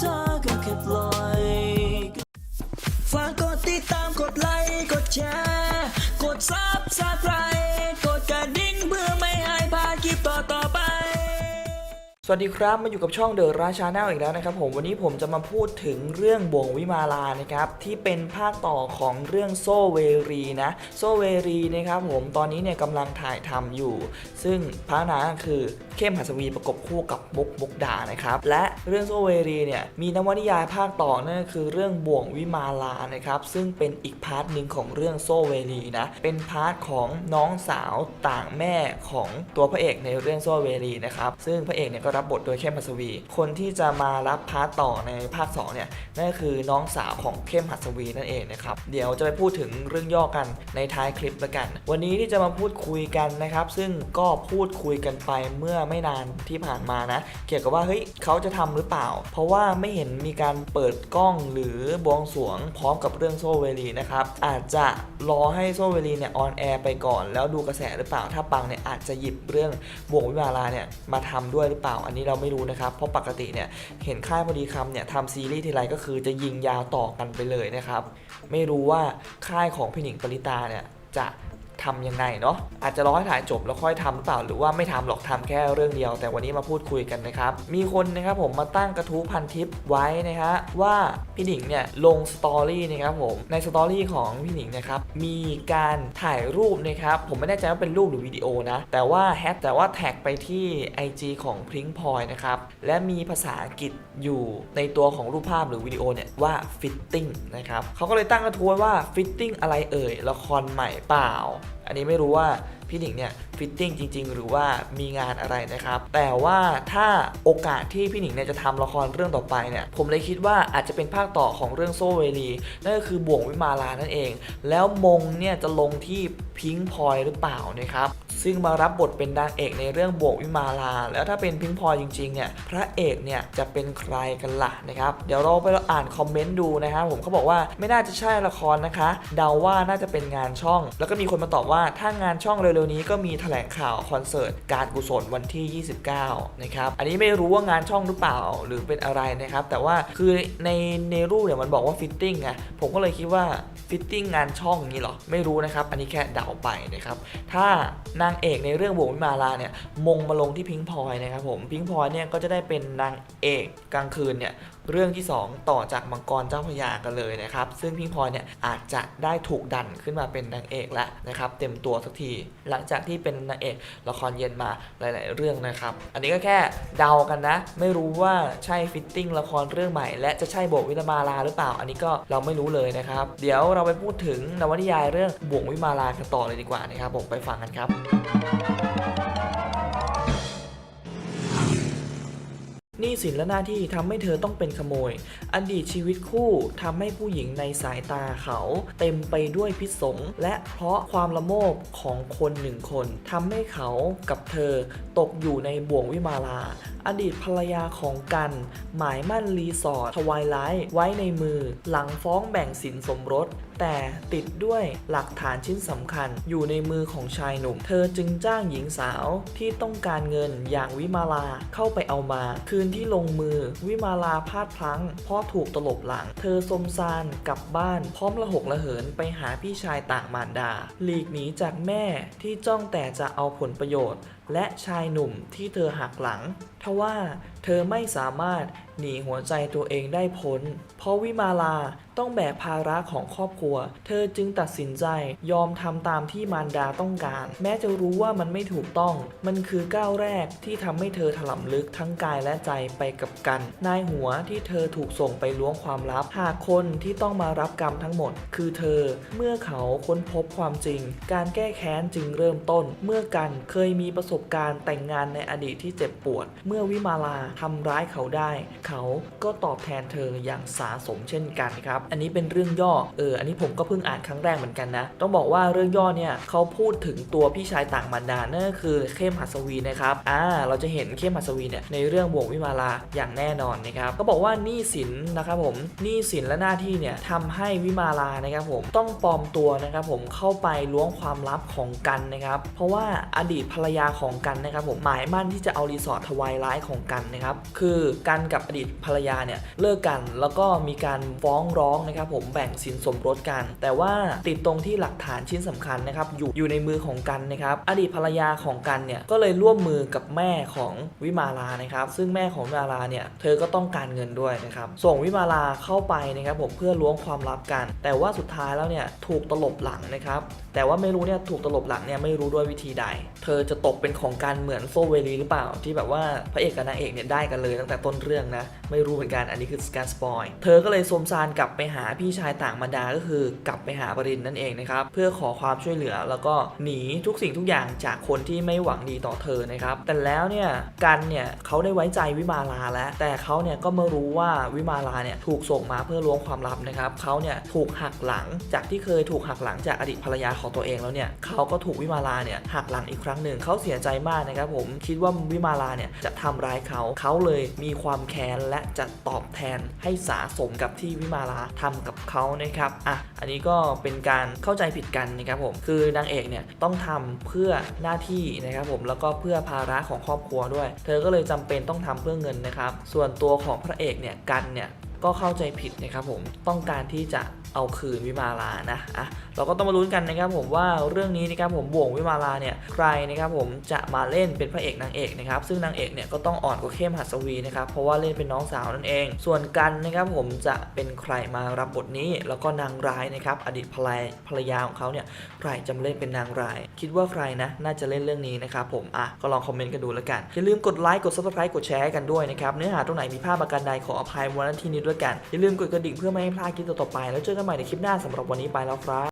talk and keep keplon สวัสดีครับมาอยู่กับช่องเดอะราชาแนลอีกแล้วนะครับผมวันนี้ผมจะมาพูดถึงเรื่องบ่วงวิมาลานะครับที่เป็นภาคต่อของเรื่องโซเวรีนะโซเวรีนะครับผมตอนนี้เนี่ยกำลังถ่ายทำอยู่ ซึ่งพระนางคือเข้มหัสวีประกบคู่กับมุกมุกดานะครับและเรื่องโซเวรีเนี่ยมีนวนิยายภาคต่อนั่นก็คือเรื่องบ่วงวิมาลานะครับซึ่งเป็นอีกพาร์ทหนึ่งของเรื่องโซเวรีนะเป็นพาร์ทของน้องสาวต่างแม่ของตัวพระเอกในเรื่องโซเวรีนะครับซึ่งพระเอกเนี่ยก็รับบทโดยเข้มหัสวี คนที่จะมารับพาร์ทต่อในภาค2เนี่ยนั่นก็คือน้องสาวของเข้มหัสวีนั่นเองนะครับเดี๋ยวจะไปพูดถึงเรื่องย่อกันในท้ายคลิปละกัน วันนี้ที่จะมาพูดคุยกันนะครับ ซึ่งก็พูดคุยกันไปเมื่อไม่นานที่ผ่านมานะ เกี่ยวกับว่าเฮ้ยเขาจะทำหรือเปล่า เพราะว่าไม่เห็นมีการเปิดกล้องหรือบวงสรวงพร้อมกับเรื่องโซเวลีนะครับอาจจะรอให้โซเวลีเนี่ยออนแอร์ไปก่อน แล้วดูกระแสหรือเปล่าถ้าปังเนี่ยอาจจะหยิบเรื่องบ่วงวิมาลาเนี่ยมาทำด้วยหรือเปล่าอันนี้เราไม่รู้นะครับ เพราะปกติเนี่ยเห็นค่ายพอดีคำเนี่ยทำซีรีส์ทีไรก็คือจะยิงยาวต่อกันไปเลยนะครับ ไม่รู้ว่าค่ายของพี่หนิงปริตาเนี่ยจะ ทำยังไงเนาะอาจจะรอให้ถ่ายจบแล้วค่อยทำหรือเปล่าหรือว่าไม่ทำหรอกทำแค่เรื่องเดียว แต่วันนี้มาพูดคุยกันนะครับ มีคนนะครับผมมาตั้งกระทู้พันทิปไว้นะฮะว่าพี่หนิงเนี่ยลงสตอรี่นะครับผมในสตอรี่ของพี่หนิงนะครับมีการถ่ายรูปนะครับผมไม่แน่ใจว่าเป็นรูปหรือวิดีโอนะแต่ว่าแฮชแต่ว่าแท็กไปที่ IG ของพริ้งพลอยนะครับและมีภาษาอังกฤษอยู่ในตัวของรูปภาพหรือวิดีโอเนี่ยว่า fitting นะครับเขาก็เลยตั้งกระทู้ไว้ว่า fitting อะไรเอ่ยละครใหม่เปล่าอันนี้ไม่รู้ว่าพี่หนิงเนี่ยฟิตติ้งจริง ๆ หรือว่ามีงานอะไรนะครับ แต่ว่าถ้าโอกาสที่พี่หนิงเนี่ยจะทำละครเรื่องต่อไปเนี่ย ผมเลยคิดว่าอาจจะเป็นภาคต่อของเรื่องโซเวลีนั่นก็คือบ่วงวิมาลานั่นเอง แล้วมงเนี่ยจะลงที่พิงพอยหรือเปล่านะครับ ซึ่งมารับบทเป็นนางเอกในเรื่องบวงวิมาลา แล้วถ้าเป็นพิงพลอยจริงๆเนี่ยพระเอกเนี่ยจะเป็นใครกันล่ะนะครับเดี๋ยวเราไปอ่านคอมเมนต์ดูนะครับผมเขาบอกว่าไม่น่าจะใช่ละครนะคะ เดาว่าน่าจะเป็นงานช่อง แล้วก็มีคนมาตอบว่าถ้างานช่องเร็วๆนี้ก็มีแถลงข่าวคอนเสิร์ตการกุศลวันที่ 29 นะครับ อันนี้ไม่รู้ว่างานช่องหรือเปล่าหรือเป็นอะไรนะครับ แต่ว่าคือในในรูปเนี่ยมันบอกว่าฟิตติ้งไงผมก็เลยคิดว่าฟิตติ้งงานช่องนี้หรอไม่รู้นะครับ อันนี้แค่เดาไปนะครับถ้านางเอกในเรื่องโบววิมาลาเนี่ยมงมาลงที่พิงพลอยนะครับผมพิงพลอยเนี่ยก็จะได้เป็นนางเอกกลางคืนเนี่ย เรื่องที่ 2 ต่อจากมังกรเจ้าพระยากันเลยนะครับ ซึ่งพิงพลอยเนี่ยอาจจะได้ถูกดันขึ้นมาเป็นนางเอกแล้วนะครับ เต็มตัวสักที หลังจากที่เป็นนางเอกละครเย็นมาหลาย ๆ เรื่องนะครับ อันนี้ก็แค่เดากันนะ ไม่รู้ว่าใช่ฟิตติ้งละครเรื่องใหม่ และจะใช่บวกวิมาลาหรือเปล่า อันนี้ก็เราไม่รู้เลยนะครับ เดี๋ยวเราไปพูดถึงนวนิยายเรื่องบวกวิมาลากันต่อเลยดีกว่านะครับผมไปฟังกันครับ นี้สินและหน้าที่ทำให้เธอต้องเป็นขโมย อดีตชีวิตคู่ทำให้ผู้หญิงในสายตาเขา เต็มไปด้วยพิษสงและเพราะความละโมบของคนหนึ่งคนทำให้เขากับเธอตกอยู่ในบ่วงวิมาลา อดีตภรรยาของกัน หมายมั่นรีสอร์ททวายไลท์ไว้ในมือ หลังฟ้องแบ่งสินสมรส แต่ติดด้วยหลักฐานชิ้นสำคัญ อยู่ในมือของชายหนุ่ม เธอจึงจ้างหญิงสาวที่ต้องการเงินอย่างวิมาลาเข้าไปเอามา คืนที่ลงมือวิมาลาพลาดพลั้ง เพราะถูกตลบหลัง เธอสมซานกลับบ้านพร้อมระหกระเหินไปหาพี่ชายต่างมารดา หลีกหนีจากแม่ที่จ้องแต่จะเอาผลประโยชน์ และชายหนุ่มที่เธอหักหลัง ทว่าเธอไม่สามารถหนีหัวใจตัวเองได้พ้น เพราะวิมาลาต้องแบกภาระของครอบครัว เธอจึงตัดสินใจยอมทำตามที่มารดาต้องการ แม้จะรู้ว่ามันไม่ถูกต้อง มันคือก้าวแรกที่ทำให้เธอถลำลึกทั้งกายและใจไปกับกัน นายหัวที่เธอถูกส่งไปล้วงความลับ หากคนที่ต้องมารับกรรมทั้งหมด คือเธอ เมื่อเขาค้นพบความจริง การแก้แค้นจึงเริ่มต้น เมื่อกันเคยมีประสบการณ์แต่งงานในอดีตที่เจ็บปวดเมื่อวิมาลาทำร้ายเขาได้ เขาก็ตอบแทนเธออย่างสาสมเช่นกันครับ อันนี้เป็นเรื่องย่อ เออ อันนี้ผมก็เพิ่งอ่านครั้งแรกเหมือนกันนะ ต้องบอกว่าเรื่องย่อเนี่ยเขาพูดถึงตัวพี่ชายต่างมารดานั่นก็คือเข้มหัสวีนะครับ อ่า เราจะเห็นเข้มหัสวีเนี่ยในเรื่องบวกวิมาลาอย่างแน่นอนนะครับ ก็บอกว่าหนี้สินนะครับผม หนี้สินและหน้าที่เนี่ยทำให้วิมาลานะครับผมต้องปลอมตัวนะครับผมเข้าไปล้วงความลับของกันนะครับ เพราะว่าอดีตภรรยาของกันนะครับผมหมายมั่นที่จะเอารีสอร์ททวายลร้ายของกันนะครับคือกันกับอดีตภรรยาเนี่ยเลิกกันแล้วก็มีการฟ้องร้องนะครับผมแบ่งสินสมรสกัน แต่ว่าติดตรงที่หลักฐานชิ้นสำคัญนะครับอยู่อยู่ในมือของกันนะครับอดีตภรรยาของกันเนี่ยก็เลยร่วมมือกับแม่ของวิมาลานะครับซึ่งแม่ของวิมาลาเนี่ยเธอก็ต้องการเงินด้วยนะครับส่งวิมาลาเข้าไปนะครับผมเพื่อล้วงความลับกัน แต่ว่าสุดท้ายแล้วเนี่ยถูกตลบหลังนะครับแต่ว่าไม่รู้เนี่ยถูกตลบหลังเนี่ยไม่รู้ด้วยวิธีใด เธอจะตกเป็นของการเหมือนโซเวลีหรือเปล่าที่แบบว่าพระเอกกับนางเอกเนี่ยได้กันเลยตั้งแต่ต้นเรื่องนะ ไม่รู้เหมือนกันอันนี้คือการสปอยเธอก็เลยสมซานกลับไปหาพี่ชายต่างมารดาก็คือกลับไปหาปรินนั่นเองนะครับเพื่อขอความช่วยเหลือแล้วก็หนีทุกสิ่งทุกอย่างจากคนที่ไม่หวังดีต่อเธอนะครับแต่แล้วเนี่ยกันเนี่ยเขาได้ไว้ใจวิมาลาแล้ว แต่เขาเนี่ยก็มารู้ว่าวิมาลาเนี่ยถูกส่งมาเพื่อล้วงความลับนะครับเขาเนี่ยถูกหักหลังจากที่เคยถูกหักหลังจากอดีตภรรยาของตัวเองแล้วเนี่ยเขาก็ถูกวิมาลาเนี่ยหักหลังอีกครั้งหนึ่งเขาเสียใจมากนะครับผมคิดว่าวิมาลาเนี่ยจะทำร้ายเขา เขาเลยมีความแค้นและจะตอบแทนให้สาสมกับที่วิมาลาทำกับเขานะครับอะอันนี้ก็เป็นการเข้าใจผิดกันนะครับผมคือนางเอกเนี่ยต้องทำเพื่อหน้าที่นะครับผมแล้วก็เพื่อภาระของครอบครัวด้วย เธอก็เลยจำเป็นต้องทำเพื่อเงินนะครับ ส่วนตัวของพระเอกเนี่ยกันเนี่ยก็เข้าใจผิดนะครับผมต้องการที่จะ เอาคืนวิมาลานะอะเราก็ต้องมาลุ้นกันนะครับผมว่าเรื่องนี้นะครับผมบ่วงวิมาลาเนี่ยใครนะครับผมจะมาเล่นเป็นพระเอกนางเอกนะครับซึ่งนางเอกเนี่ยก็ต้องอ่อนกว่าเข้มหัสวีนะครับเพราะว่าเล่นเป็นน้องสาวนั่นเอง ส่วนกันนะครับผมจะเป็นใครมารับบทนี้ แล้วก็นางร้ายนะครับอดีตภรรยาของเขาเนี่ยใครจะมาเล่นเป็นนางร้าย คิดว่าใครนะน่าจะเล่นเรื่องนี้นะครับผมอะก็ลองคอมเมนต์กันดูแล้วกันอย่าลืมกดไลค์กด subscribe กดแชร์กันด้วยนะครับเนื้อหาตรงไหนมีภาพประกันใดขออภัยวันที่นี้ด้วยกันอย่าลืมกดกระดิ่งเพื่อไม่ให้พลาดคลิปต่อไปแล้วเจอกันใหม่ในคลิปหน้าสำหรับวันนี้ไปแล้วครับ